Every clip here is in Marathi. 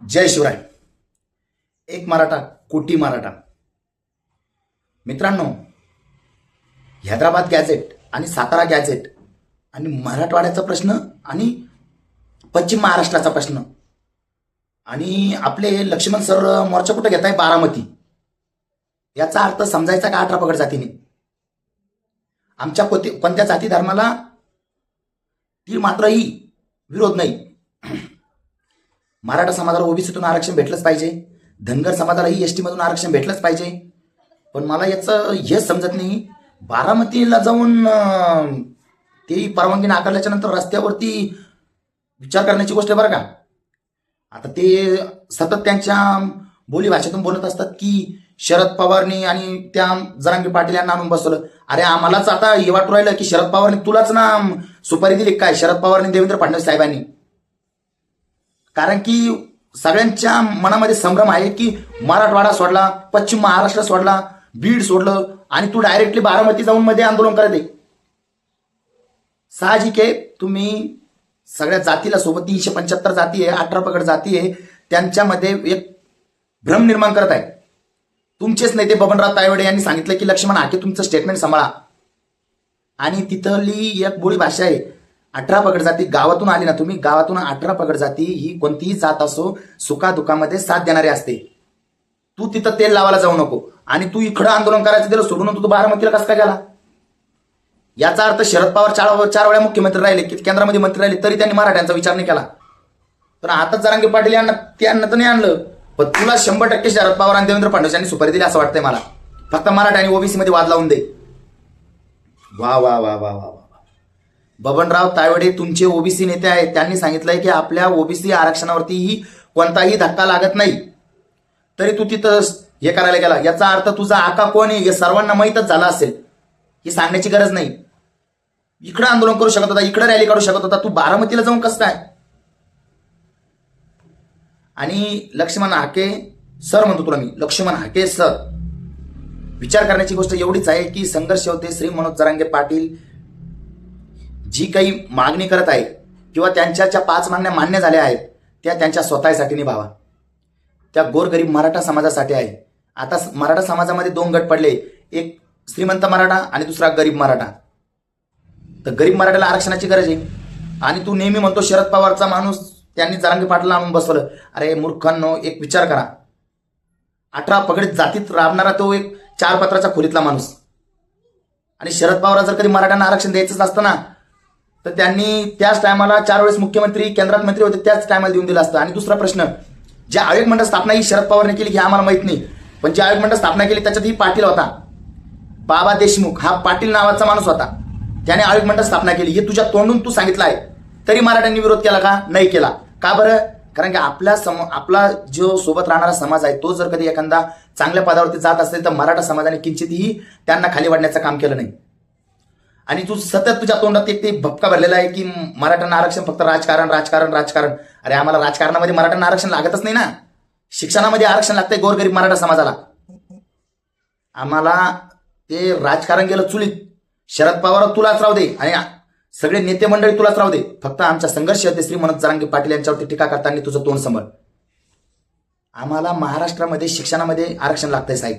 जय शिवराय. एक मराठा कोटी मराठा. मित्रांनो हैदराबाद गॅझेट आणि सातारा गॅझेट आणि मराठवाड्याचा प्रश्न आणि पश्चिम महाराष्ट्राचा प्रश्न. आणि आपले लक्ष्मण सर मोर्चा कुठं घेत आहे बारामती. याचा अर्थ समजायचा का अठरा पगड जातीने? आमच्या कोणत्या जाती धर्माला ती मात्रही विरोध नाही. मराठा समाजाला ओबीसीतून आरक्षण भेटलंच पाहिजे. धनगर समाजालाही एस टीमधून आरक्षण भेटलंच पाहिजे. पण मला याचं हेच समजत नाही. बारामतीला जाऊन ते परवानगी नाकारल्याच्या नंतर रस्त्यावरती विचार करण्याची गोष्ट आहे बरं का. आता ते सतत त्यांच्या बोलीभाषेतून बोलत असतात की शरद पवारनी आणि त्या जरांगी पाटील यांना आणून बसवलं. अरे आम्हालाच आता हे वाटू राहिलं की शरद पवारनी तुलाच ना सुपारी दिली. काय शरद पवारनी देवेंद्र फडणवीस साहेबांनी? कारण की सगळ्यांच्या मनामध्ये संभ्रम आहे की मराठवाडा सोडला पश्चिम महाराष्ट्र सोडला बीड सोडलं आणि तू डायरेक्टली बारामती जाऊन मध्ये आंदोलन करत आहे. साहजिक आहे तुम्ही सगळ्या जातीला सोबत तीनशे पंच्याहत्तर जाती आहे अठरा पकड जाती आहे त्यांच्यामध्ये एक भ्रम निर्माण करत आहे. तुमचेच नेते बबनराव तायवडे यांनी सांगितलं की लक्ष्मण हाके तुमचं स्टेटमेंट सांभाळा. आणि तिथली एक बोली भाषा आहे अठरा पगड जाती गावातून आली ना तुम्ही गावातून अठरा पगड जाती ही कोणतीही जात असो सुखादुखामध्ये साथ देणारी असते. तू तिथं तेल लावायला जाऊ नको. आणि तू इकडं आंदोलन करायचं दिलं सोडून तू बारामतीला कसं काय गेला? याचा अर्थ शरद पवार चार चार वेळा मुख्यमंत्री राहिले की केंद्रामध्ये मंत्री राहिले तरी त्यांनी मराठ्यांचा विचार नाही केला. पण आता जरांगे पाटील यांना त्यांना तर नाही आणलं. पण तुला शंभर टक्के शरद पवार आणि देवेंद्र फडणवीस यांनी सुपारी दिली असं वाटतंय मला. फक्त मराठा आणि ओबीसी मध्ये वाद लावून दे. वा वा वा वा वा वा. बबनराव तायवडे तुमचे ओबीसी नेते आहेत. त्यांनी सांगितलंय की आपल्या ओबीसी आरक्षणावरतीही कोणताही धक्का लागत नाही. तरी तू तिथं हे करायला गेला. याचा अर्थ तुझा आका कोण आहे हे सर्वांना माहीतच झाला असेल. ही सांगण्याची गरज नाही. इकडं आंदोलन करू शकत होता इकडं रॅली काढू शकत होता. तू बारामतीला जाऊन कसं काय? आणि लक्ष्मण हाके सर म्हणतो तुला मी. लक्ष्मण हाके सर. विचार करण्याची गोष्ट एवढीच आहे की संघर्ष होते. श्री मनोज जरांगे पाटील जी काही मागणी करत आहे किंवा त्यांच्या ज्या पाच मागण्या मान्य झाल्या आहेत त्या त्यांच्या स्वतःसाठी निभावा. त्या गोरगरीब मराठा समाजासाठी आहे. आता मराठा समाजामध्ये दोन गट पडले. एक श्रीमंत मराठा आणि दुसरा गरीब मराठा. तर गरीब मराठ्याला आरक्षणाची गरज आहे. आणि तू नेहमी म्हणतो शरद पवारचा माणूस त्यांनी जरांगी पाटला आणून बसवलं. अरे मूर्खांनो एक विचार करा. अठरा पगडीत जातीत राबणारा तो एक चार पत्राच्या खोलीतला माणूस. आणि शरद पवार जर कधी मराठ्यांना आरक्षण द्यायचंच असतं ना तर त्यांनी त्याच टायमाला चार वेळेस मुख्यमंत्री केंद्रात मंत्री होते त्याच टायमाला देऊन दिलं असतं. आणि दुसरा प्रश्न जे आयोग मंडळ स्थापना ही शरद पवारने केली हे आम्हाला माहीत नाही. पण जे आयोग मंडळ स्थापना केली त्याच्यात ही पाटील होता. बाबा देशमुख हा पाटील नावाचा माणूस होता. त्याने आयोग मंडळ स्थापना केली. हे तुझ्या तोंडून तू सांगितलं आहे. तरी मराठ्यांनी विरोध केला का? नाही केला. का बरं? कारण की आपल्या सम आपला जो सोबत राहणारा समाज आहे तो जर कधी एखादा चांगल्या पदावरती जात असेल तर मराठा समाजाने किंचितही त्यांना खाली वाढण्याचं काम केलं नाही. आणि तू सतत तुझ्या तोंडात एक ते भपका भरलेला आहे की मराठ्यांना आरक्षण फक्त राजकारण राजकारण राजकारण. अरे आम्हाला राजकारणामध्ये मराठ्यांना आरक्षण लागतच नाही ना. शिक्षणामध्ये आरक्षण लागतंय गोरगरीब मराठा समाजाला. आम्हाला ते राजकारण गेलं चुलीत. शरद पवार तुलाच राहू दे आणि सगळे नेते मंडळी तुलाच राहू दे. फक्त आमच्या संघर्ष होते श्री मनोज जरांगे पाटील यांच्यावरती टीका करताना तुझं तोंड समोर. आम्हाला महाराष्ट्रामध्ये शिक्षणामध्ये आरक्षण लागतंय साहेब.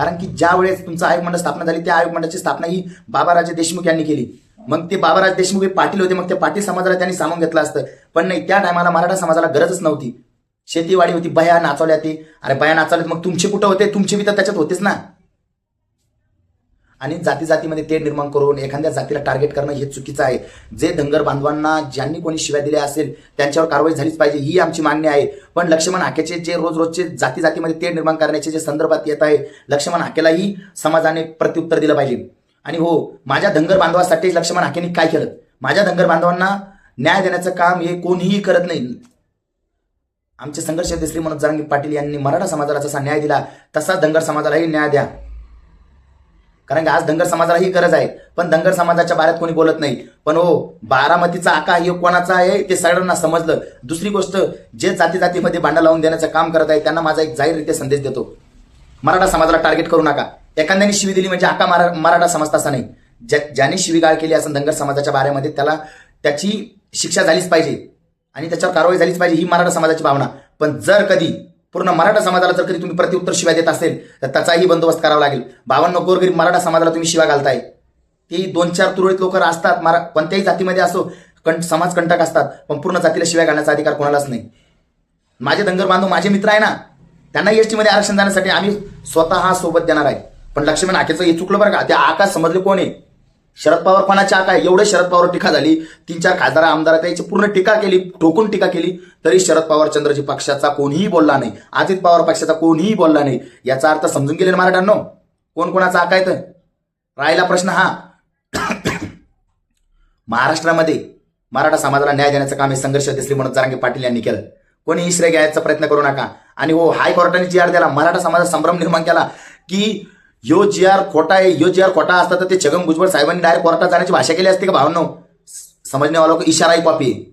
कारण की ज्या वेळेस तुमचं आयोग मंडळ स्थापना झाली त्या आयोग मंडळाची स्थापना ही बाबाराजे देशमुख यांनी केली. मग ते बाबाराज देशमुख हे पाटील होते मग त्या पाटील समाजाला त्यांनी सामावून घेतलं असतं. पण नाही त्या टायमाला मराठा समाजाला गरजच नव्हती. शेतीवाडी होती बया नाचवल्या ते. अरे बया नाचवल्यात मग तुमचे कुठं होते? तुमचे बी तर त्याच्यात होतेच ना. आणि जाती जातीमध्ये तेढ निर्माण करून एखाद्या जातीला टार्गेट करणं हे चुकीचं आहे. जे धनगर बांधवांना ज्यांनी कोणी शिव्या दिल्या असेल त्यांच्यावर कारवाई झालीच पाहिजे ही आमची मागणी आहे. पण लक्ष्मण हाकेचे जे रोज रोजचे जाती जातीमध्ये तेढ निर्माण करण्याचे जे संदर्भात येत आहे लक्ष्मण हाकेलाही समाजाने प्रत्युत्तर दिलं पाहिजे. आणि हो माझ्या धनगर बांधवासाठी लक्ष्मण हाकेने काय केलं? माझ्या धनगर बांधवांना न्याय देण्याचं काम हे कोणीही करत नाही. आमचे संघर्ष श्री मनोज जरांगी पाटील यांनी मराठा समाजाला जसा न्याय दिला तसा धनगर समाजालाही न्याय द्या. कारण की आज धनगर समाजाला ही गरज आहे. पण धनगर समाजाच्या बाऱ्यात कोणी बोलत नाही. पण हो बारामतीचा आका हे कोणाचा आहे ते सगळ्यांना समजलं. दुसरी गोष्ट जे जाती जातीमध्ये भांडा लावून देण्याचं काम करत आहे त्यांना माझा एक जाहीररित्या संदेश देतो. मराठा समाजाला टार्गेट करू नका. एखाद्याने शिवी दिली म्हणजे आका मरा मराठा समजता असा नाही. ज्या ज्याने शिवीगाळ केली असं धनगर समाजाच्या बाऱ्यामध्ये त्याला त्याची शिक्षा झालीच पाहिजे. आणि त्याच्यावर कारवाई झालीच पाहिजे ही मराठा समाजाची भावना. पण जर कधी पूर्ण मराठा समाजाला जर कधी तुम्ही प्रत्युत्तर शिवाय देत असेल तर त्याचाही बंदोबस्त करावा लागेल. बावन्न गोरगरीब मराठा समाजाला तुम्ही शिवा घालताय. ती दोन चार तुरळीत लोक असतात मरा कोणत्याही जातीमध्ये असो कंट समाज कंटक असतात पण पूर्ण जातीला शिवाय घालण्याचा अधिकार कोणालाच नाही. माझे धनगर बांधव माझे मित्र आहे ना त्यांना एस टीमध्ये आरक्षण जाण्यासाठी आम्ही स्वतः सोबत देणार आहे. पण लक्ष्मण आखेचं हे चुकलं बरं का? त्या आकाश समजले कोण आहे? शरद पवार कोणाच्या आका आहे एवढे शरद पवार टीका झाली. तीन चार खासदार आमदार त्याची पूर्ण टीका केली ठोकून टीका केली. तरी शरद पवार चंद्रजी पक्षाचा कोणीही बोलला नाही. अजित पवार पक्षाचा कोणीही बोलला नाही. याचा अर्थ समजून गेले ना मराठ्यांनो? कोण कोणाचा आका येतं राहिला प्रश्न हा. महाराष्ट्रामध्ये मराठा समाजाला न्याय देण्याचं काम हे संघर्ष दिसले म्हणून जरांगे पाटील यांनी केलं. कोणी श्रेय घ्यायचा प्रयत्न करू नका. आणि हो हायकोर्टाने जी आर दिला मराठा समाजात संभ्रम निर्माण केला की यो जी आर खोटा आहे यो जी आर खोटा असता तर ते छगन भुजबळ साहेबांनी डायरेक्ट कोर्टात जाण्याची भाषा केली असते का भावनो? समजण्यावाला इशाराही इशारा कॉपी आहे